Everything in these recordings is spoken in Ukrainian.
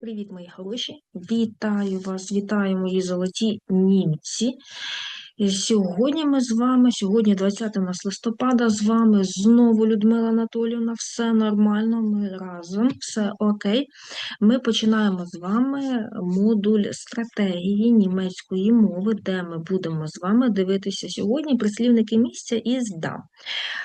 Привіт, мої хороші! Вітаю вас, вітаю мої золоті німці. Сьогодні ми з вами, сьогодні 20 у нас листопада, з вами знову Людмила Анатоліївна. Все нормально, ми разом, все окей. Ми починаємо з вами модуль стратегії німецької мови, де ми будемо з вами дивитися сьогодні прислівники місця із да.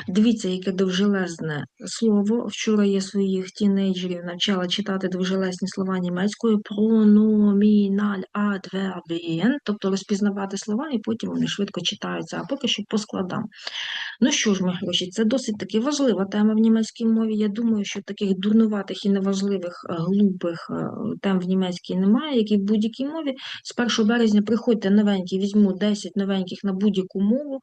Дивіться, яке довжелезне слово. Вчора я своїх тінейджерів навчала читати довжелезні слова німецькою прономіналь адвербієн, тобто розпізнавати слова, і потім вони швидко читаються, а поки що по складам. Ну що ж, мої гроші, це досить таки важлива тема в німецькій мові. Я думаю, що таких дурнуватих і неважливих е, глупих е, тем в німецькій немає, як і в будь-якій мові. З 1 березня приходьте новенькі, візьму 10 новеньких на будь-яку мову.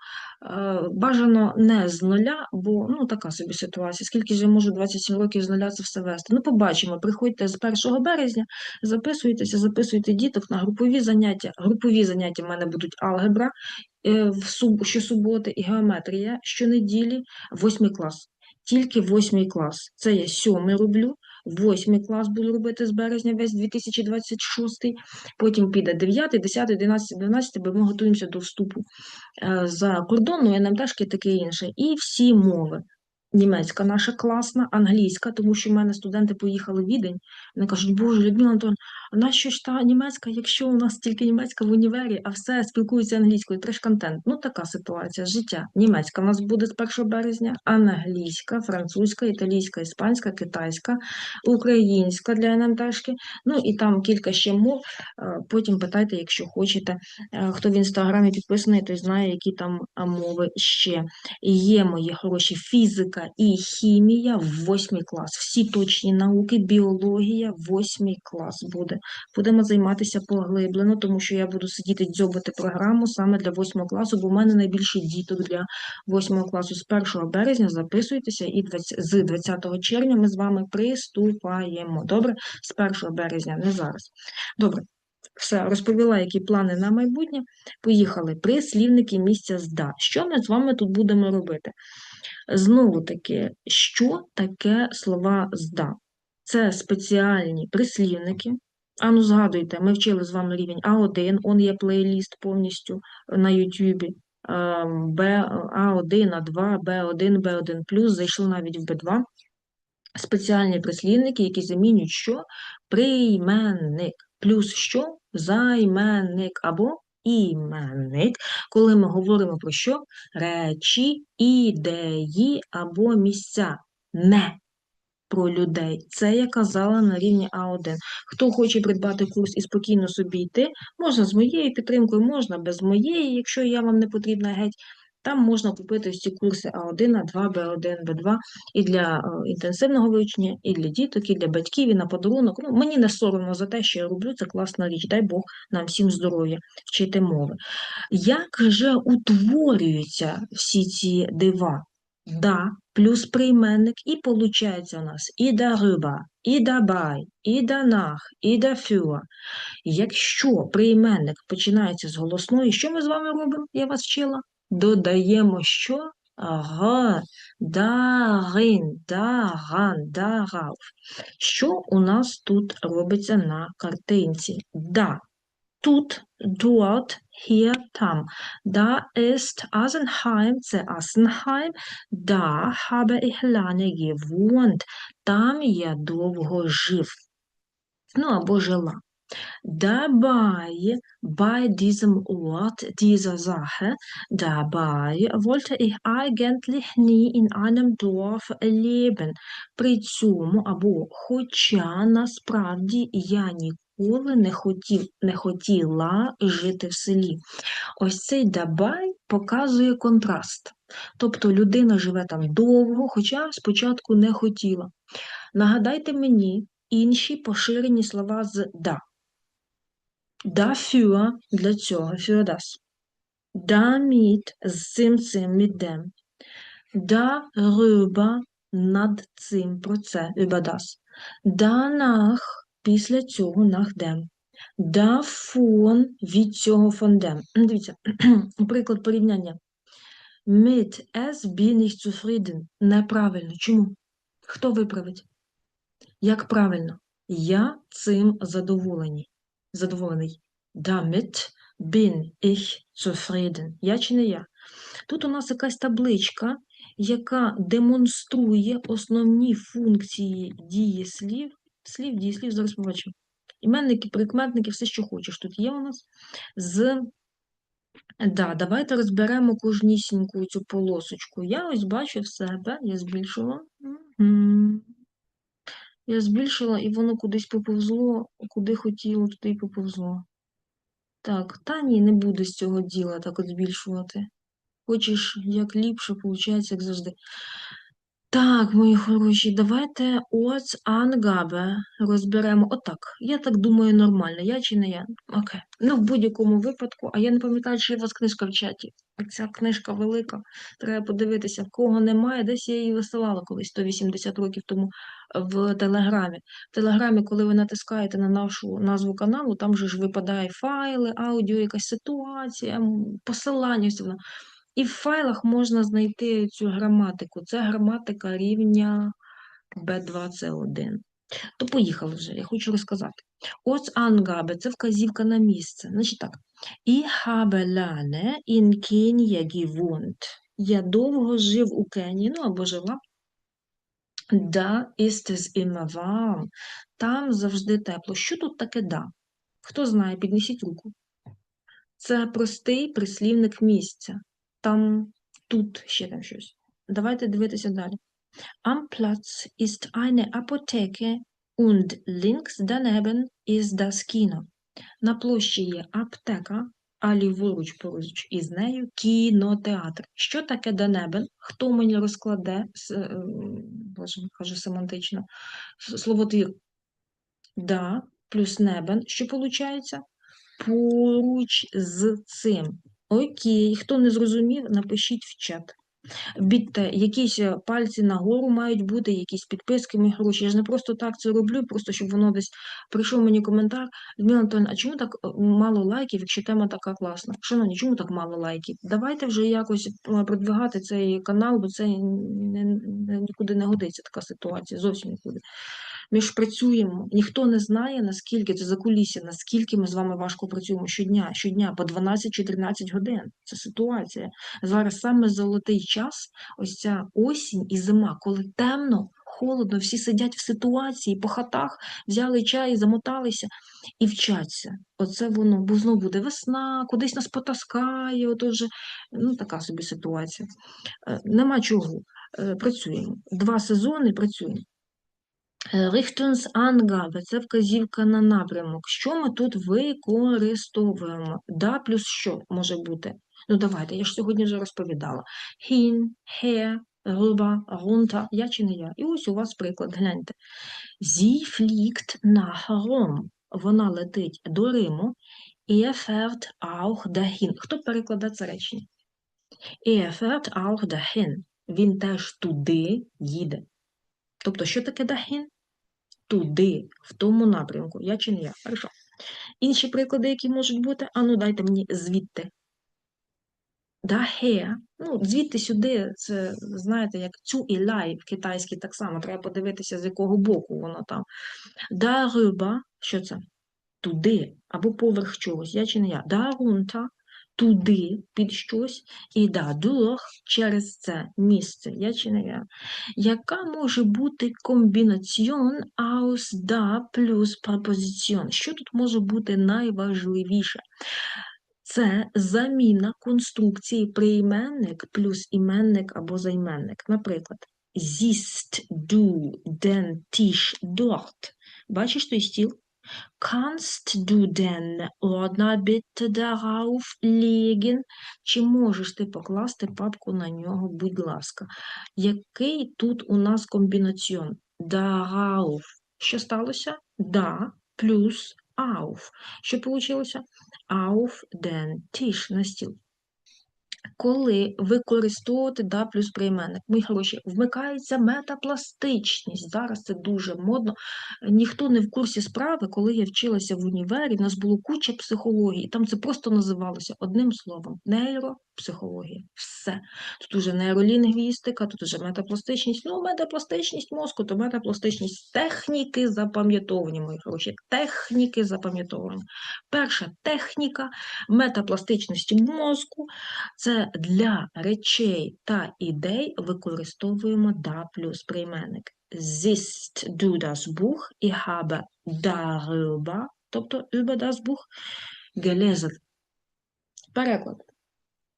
Е, бажано не з нуля, бо ну така собі ситуація. Скільки ж я можу 27 років з нуля це все вести? Ну, побачимо. Приходьте з 1 березня, записуйтеся, записуйте діток на групові заняття. Групові заняття в мене будуть алгебра в суб, щосуботи і геометрія щонеділі, восьмий клас. Тільки восьмий клас. Це я сьомий роблю. Восьмий клас буду робити з березня, весь 2026, потім піде 9, 10, 11, 12, бо ми готуємося до вступу за кордон, ну, НМТшки таке інше. І всі мови. Німецька наша класна, англійська, тому що в мене студенти поїхали в Відень. Вони кажуть, Боже, Людмила Антон, а нащо ж та німецька, якщо у нас тільки німецька в універі, а все спілкуються англійською, треш-контент. Ну, така ситуація, життя. Німецька у нас буде з 1 березня, англійська, французька, італійська, іспанська, китайська, українська для НМТшки. Ну і там кілька ще мов. Е, потім питайте, якщо хочете. Е, хто в інстаграмі підписаний, той знає, які там мови ще є мої хороші фізика і хімія в восьмий клас. Всі точні науки, біологія, восьмий клас буде. Будемо займатися поглиблено, тому що я буду сидіти дзьобати програму саме для восьмого класу, бо в мене найбільше діток для восьмого класу з 1 березня. Записуйтеся, і 20, з 20 червня ми з вами приступаємо. Добре, з 1 березня, не зараз. Добре. Все, розповіла, які плани на майбутнє. Поїхали. Прислівники місця зда. Що ми з вами тут будемо робити? Знову таки, що таке слова зда? Це спеціальні прислівники. А ну, згадуйте, ми вчили з вами рівень А1, он є плейліст повністю на Ютубі. А1, А2, Б1, Б1, зайшли навіть в Б2. Спеціальні прислівники, які замінюють що? Прийменник. Плюс що? Займенник або іменник, коли ми говоримо про що? Речі, ідеї або місця. Не про людей. Це я казала на рівні А1. Хто хоче придбати курс і спокійно собі йти, можна з моєю підтримкою, можна без моєї, якщо я вам не потрібна геть. Там можна купити всі курси А1, А2, Б1, Б2 і для е, інтенсивного вивчення, і для діток, і для батьків, і на подарунок. Ну, Мені не соромно за те, що я роблю, це класна річ. Дай Бог нам всім здоров'я, вчити мови. Як же утворюються всі ці дива? Да, плюс прийменник, і виходить у нас і darüber, і dabei, і danach, і dafür. Якщо прийменник починається з голосної, що ми з вами робимо? Я вас вчила? Додаємо що? Ага, дарин, даран, дарав. Що у нас тут робиться на картинці? Да. Тут, dort, hier, там. Da ist Asenheim, це Асенхайм. Da habe ich lange gewohnt. Там я довго жив. Ну, або жила. Dabei, bei diesem Ort, dieser Sache, dabei wollte ich eigentlich nie in einem Dorf leben. При цьому, або хоча насправді я ніколи не хотів, не хотіла жити в селі. Ось цей дабай показує контраст. Тобто людина живе там довго, хоча спочатку не хотіла. Нагадайте мені інші поширені слова з да. Dafür для цього, für das. Damit з цим цим мідем. Darüber над цим про це, über das. Danach після цього nachdem. Davon від цього von dem. Дивіться, приклад порівняння. Mit es bin ich zufrieden. Неправильно. Чому? Хто виправить? Як правильно? Я цим задоволений. Задоволений. Damit bin ich zufrieden. Я чи не я? Тут у нас якась табличка, яка демонструє основні функції дієслів, слів, дієслів, зараз побачимо. Іменники, прикметники, все, що хочеш. Тут є у нас з. Да, давайте розберемо кожнісіньку цю полосочку. Я ось бачу в себе, я збільшила. Я збільшила, і воно кудись поповзло, куди хотіло, туди й поповзло. Так, та ні, не буде з цього діла так от збільшувати. Хочеш як ліпше, виходить, як завжди. Так, мої хороші, давайте Orts Angabe розберемо. Отак. Я так думаю, нормально. Я чи не я? Окей. Ну, в будь-якому випадку, а я не пам'ятаю, чи у вас книжка в чаті. Ця книжка велика. Треба подивитися, кого немає. Десь я її висилала колись 180 років тому в Телеграмі. В Телеграмі, коли ви натискаєте на нашу назву каналу, там же ж випадає файли, аудіо, якась ситуація, посилання. воно. І в файлах можна знайти цю граматику. Це граматика рівня B2C1. То поїхали вже, я хочу розказати. Ось Angabe – це вказівка на місце. Значить так. Ich habe lange in Kenia gewohnt. Я довго жив у Кенії, ну або жила. Da ist es. Там завжди тепло. Що тут таке да? Хто знає, піднесіть руку. Це простий прислівник місця. Там, тут ще там щось. Давайте дивитися далі. Am Platz ist eine Apotheke und links daneben ist das Kino. На площі є аптека, а ліворуч поруч із нею кінотеатр. Що таке данебен? Хто мені розкладе, е, боже, кажу семантично, с- словотвір да плюс небен, що виходить? Поруч з цим. Окей, хто не зрозумів, напишіть в чат. Бідте, якісь е, пальці нагору мають бути, якісь підписки, мої гроші. Я ж не просто так це роблю, просто щоб воно десь прийшов мені коментар. Людмила Антонівна, а чому так е, мало лайків, якщо тема така класна? Шановні, чому так мало лайків? Давайте вже якось е, продвигати цей канал, бо це нікуди не годиться така ситуація, зовсім нікуди. Ми ж працюємо, ніхто не знає, наскільки це закулісся, наскільки ми з вами важко працюємо щодня, щодня по 12 чи 13 годин. Це ситуація. Зараз саме золотий час, ось ця осінь і зима, коли темно, холодно, всі сидять в ситуації, по хатах, взяли чай, замоталися і вчаться. Оце воно, бо знову буде весна, кудись нас потаскає, ото вже, ну така собі ситуація. Е, Нема чого. Е, Працюємо. Два сезони працюємо. Е, Richtungsangabe – це вказівка на напрямок. Що ми тут використовуємо? Да плюс що може бути? Ну, давайте, я ж сьогодні вже розповідала. Hin, her, rüber, runter, я чи не я. І ось у вас приклад, гляньте. Sie fliegt nach Rom. Вона летить до Риму. Er fährt auch dahin. Хто перекладає це речення? Er fährt auch dahin. Він теж туди їде. Тобто, що таке dahin? Туди, в тому напрямку. Я чи не я? Хорошо. Інші приклади, які можуть бути, а ну дайте мені звідти. Daher, ну, звідти сюди, це, знаєте, як цю і лай в китайській так само, треба подивитися, з якого боку воно там. Darüber, що це? Туди, або поверх чогось, я чи не я. Да Darunter, туди, під щось, і да, dadurch, через це місце, я. Яка може бути комбінаціон aus da плюс пропозиціон? Що тут може бути найважливіше? Це заміна конструкції прийменник плюс іменник або займенник. Наприклад, siehst du den Tisch dort? Бачиш той стіл? Kannst du den Ordner bitte darauf legen? Чи можеш ти покласти папку на нього, будь ласка? Який тут у нас комбінаціон? Darauf. Що сталося? Да плюс auf. Що вийшло? Auf den Tisch на стіл. Коли використовувати да плюс прийменник, мої хороші, вмикається метапластичність. Зараз це дуже модно. Ніхто не в курсі справи, коли я вчилася в універі, в нас було куча психології, там це просто називалося одним словом нейропсихологія. Все. Тут уже нейролінгвістика, тут уже метапластичність. Ну, метапластичність мозку, то метапластичність техніки запам'ятовування, мої хороші, техніки запам'ятовування. Перша техніка метапластичності мозку це для речей та ідей використовуємо да плюс прийменник. Siehst du das Buch? Ich habe darüber, тобто über das Buch, gelesen. Переклад.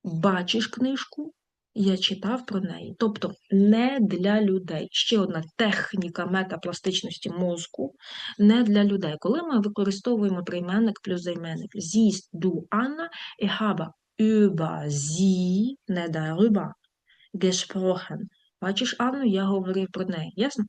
Бачиш книжку? Я читав про неї. Тобто не для людей. Ще одна техніка метапластичності мозку не для людей. Коли ми використовуємо прийменник плюс займенник siehst du Anna, ich habe über sie, не darüber, gesprochen. Бачиш, Анну, я говорив про неї. Ясно?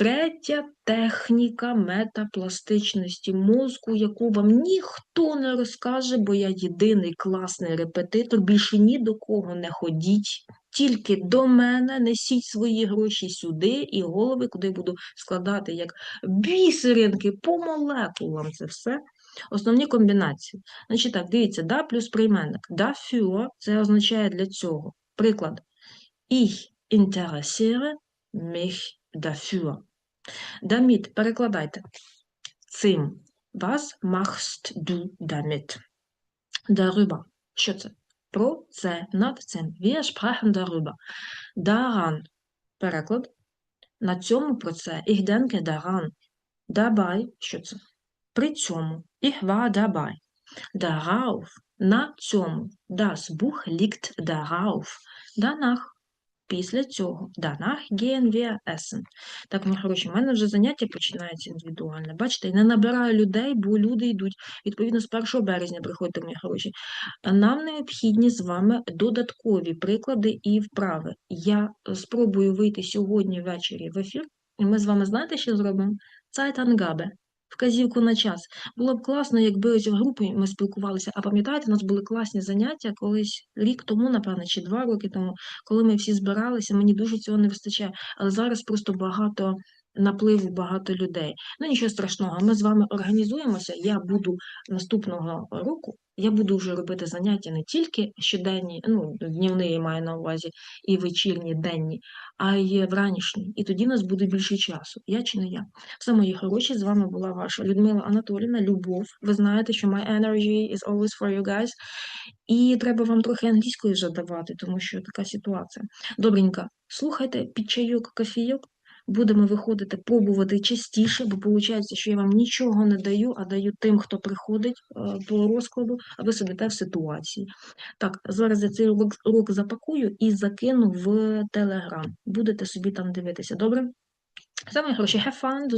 Третя техніка метапластичності мозку, яку вам ніхто не розкаже, бо я єдиний класний репетитор, більше ні до кого не ходіть, тільки до мене несіть свої гроші сюди і голови, куди буду складати як бісеринки по молекулам. Це все. Основні комбінації. Значить так, дивіться, да плюс прийменник. Да für – це означає для цього. Приклад. Ich interessiere mich dafür. Damit, перекладайте. Цим. Was machst du damit? Darüber. Що це? Про це, над цим. Wir sprechen darüber. Daran. Переклад. На цьому про це. Ich denke daran. Dabei. Що це? При цьому. Ich war dabei. Darauf. На цьому. Das Buch liegt darauf. Danach. Після цього. Gehen wir essen. Так, мої хороші, в мене вже заняття починається індивідуальне. Бачите, я не набираю людей, бо люди йдуть. Відповідно, з 1 березня приходьте, мої хороші. Нам необхідні з вами додаткові приклади і вправи. Я спробую вийти сьогодні ввечері в ефір, і ми з вами знаєте, що зробимо? Zeitangabe вказівку на час. Було б класно, якби ось в групі ми спілкувалися. А пам'ятаєте, у нас були класні заняття колись рік тому, напевно, чи два роки тому, коли ми всі збиралися. Мені дуже цього не вистачає. Але зараз просто багато напливу, багато людей. Ну нічого страшного, ми з вами організуємося. Я буду наступного року. Я буду вже робити заняття не тільки щоденні, ну, днівні я маю на увазі, і вечірні, денні, а й вранішні. І тоді нас буде більше часу. Я чи не я? Все, мої хороші, з вами була ваша Людмила Анатоліна, Любов. Ви знаєте, що my energy is always for you guys. І треба вам трохи англійської вже давати, тому що така ситуація. Добренько, слухайте під чайок, кофійок. Будемо виходити, пробувати частіше, бо виходить, що я вам нічого не даю, а даю тим, хто приходить до по розкладу, а ви сидите в ситуації. Так, зараз я цей урок, запакую і закину в Телеграм. Будете собі там дивитися, добре? Саме гроші, have fun, до.